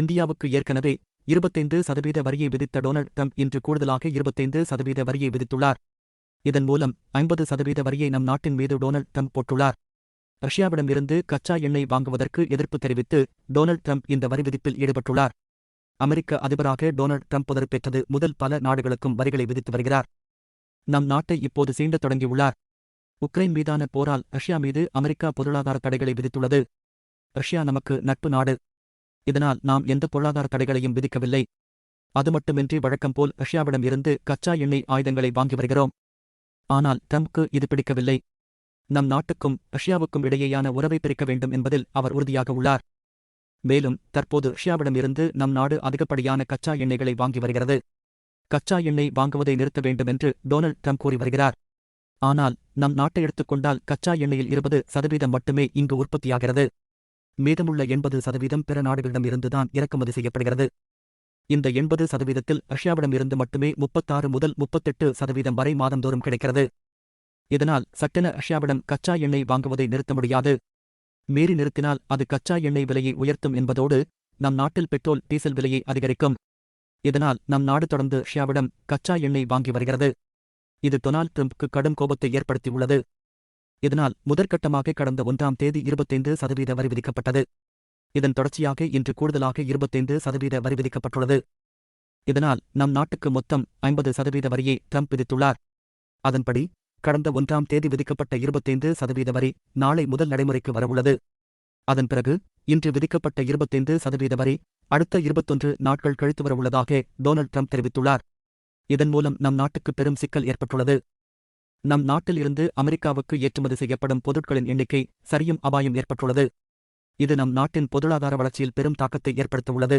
இந்தியாவுக்கு ஏற்கனவே இருபத்தைந்து சதவீத வரியை விதித்த டொனால்ட் ட்ரம்ப் இன்று கூடுதலாக இருபத்தைந்து சதவீத வரியை விதித்துள்ளார். இதன் மூலம் ஐம்பது சதவீத வரியை நம் நாட்டின் மீது டொனால்ட் ட்ரம்ப் போட்டுள்ளார். ரஷ்யாவிடமிருந்து கச்சா எண்ணெய் வாங்குவதற்கு எதிர்ப்பு தெரிவித்து டொனால்ட் ட்ரம்ப் இந்த வரி விதிப்பில் ஈடுபட்டுள்ளார். அமெரிக்க அதிபராக டொனால்ட் ட்ரம்ப் பொறுப்பேற்றது முதல் பல நாடுகளுக்கும் வரிகளை விதித்து வருகிறார். நம் நாட்டை இப்போது சீண்டத் தொடங்கியுள்ளார். உக்ரைன் மீதான போரால் ரஷ்யா மீது அமெரிக்கா பொருளாதார தடைகளை விதித்துள்ளது. ரஷ்யா நமக்கு நட்பு நாடு. இதனால் நாம் எந்த பொருளாதார தடைகளையும் விதிக்கவில்லை. அது மட்டுமின்றி வழக்கம் போல் ரஷ்யாவிடம் இருந்து கச்சா எண்ணெய் ஆயுதங்களை வாங்கி வருகிறோம். ஆனால் ட்ரம்ப்க்கு இது பிடிக்கவில்லை. நம் நாட்டுக்கும் ரஷ்யாவுக்கும் இடையேயான உறவை பிரிக்க வேண்டும் என்பதில் அவர் உறுதியாக உள்ளார். மேலும் தற்போது ரஷ்யாவிடமிருந்து நம் நாடு அதிகப்படியான கச்சா எண்ணெய்களை வாங்கி வருகிறது. கச்சா எண்ணெய் வாங்குவதை நிறுத்த வேண்டும் என்று டொனால்ட் ட்ரம்ப் கூறி வருகிறார். ஆனால் நம் நாட்டை எடுத்துக்கொண்டால் கச்சா எண்ணெயில் இருபது சதவீதம் மட்டுமே இங்கு உற்பத்தியாகிறது. மீதமுள்ள எண்பது சதவீதம் பிற நாடுகளிடமிருந்துதான் இறக்குமதி செய்யப்படுகிறது. இந்த எண்பது சதவீதத்தில் ரஷ்யாவிடமிருந்து மட்டுமே முப்பத்தாறு முதல் முப்பத்தெட்டு சதவீதம் வரை மாதந்தோறும் கிடைக்கிறது. இதனால் சட்டென ரஷ்யாவிடம் கச்சா எண்ணெய் வாங்குவதை நிறுத்த முடியாது. மீறி நிறுத்தினால் அது கச்சா எண்ணெய் விலையை உயர்த்தும் என்பதோடு நம் நாட்டில் பெட்ரோல் டீசல் விலையை அதிகரிக்கும். இதனால் நம் நாடு தொடர்ந்து ரஷ்யாவிடம் கச்சா எண்ணெய் வாங்கி வருகிறது. இது டொனால்ட் ட்ரம்ப்க்கு கடும் கோபத்தை ஏற்படுத்தியுள்ளது. இதனால் முதற்கட்டமாக கடந்த ஒன்றாம் தேதி இருபத்தைந்து சதவீத வரி விதிக்கப்பட்டது. இதன் தொடர்ச்சியாக இன்று கூடுதலாக இருபத்தைந்து சதவீத வரி விதிக்கப்பட்டுள்ளது. இதனால் நம் நாட்டுக்கு மொத்தம் ஐம்பது சதவீத வரியை ட்ரம்ப் விதித்துள்ளார். அதன்படி கடந்த ஒன்றாம் தேதி விதிக்கப்பட்ட இருபத்தைந்து சதவீத வரி நாளை முதல் நடைமுறைக்கு வரவுள்ளது. அதன் பிறகு இன்று விதிக்கப்பட்ட இருபத்தைந்து சதவீத வரி அடுத்த இருபத்தொன்று நாட்கள் கழித்து வரவுள்ளதாக டொனால்ட் ட்ரம்ப் தெரிவித்துள்ளார். இதன் மூலம் நம் நாட்டுக்கு பெரும் சிக்கல் ஏற்பட்டுள்ளது. நம் நாட்டில் இருந்து அமெரிக்காவுக்கு ஏற்றுமதி செய்யப்படும் பொருட்களின் எண்ணிக்கை சரியும் அபாயம் ஏற்பட்டுள்ளது. இது நம் நாட்டின் பொருளாதார வளர்ச்சியில் பெரும் தாக்கத்தை ஏற்படுத்தவுள்ளது.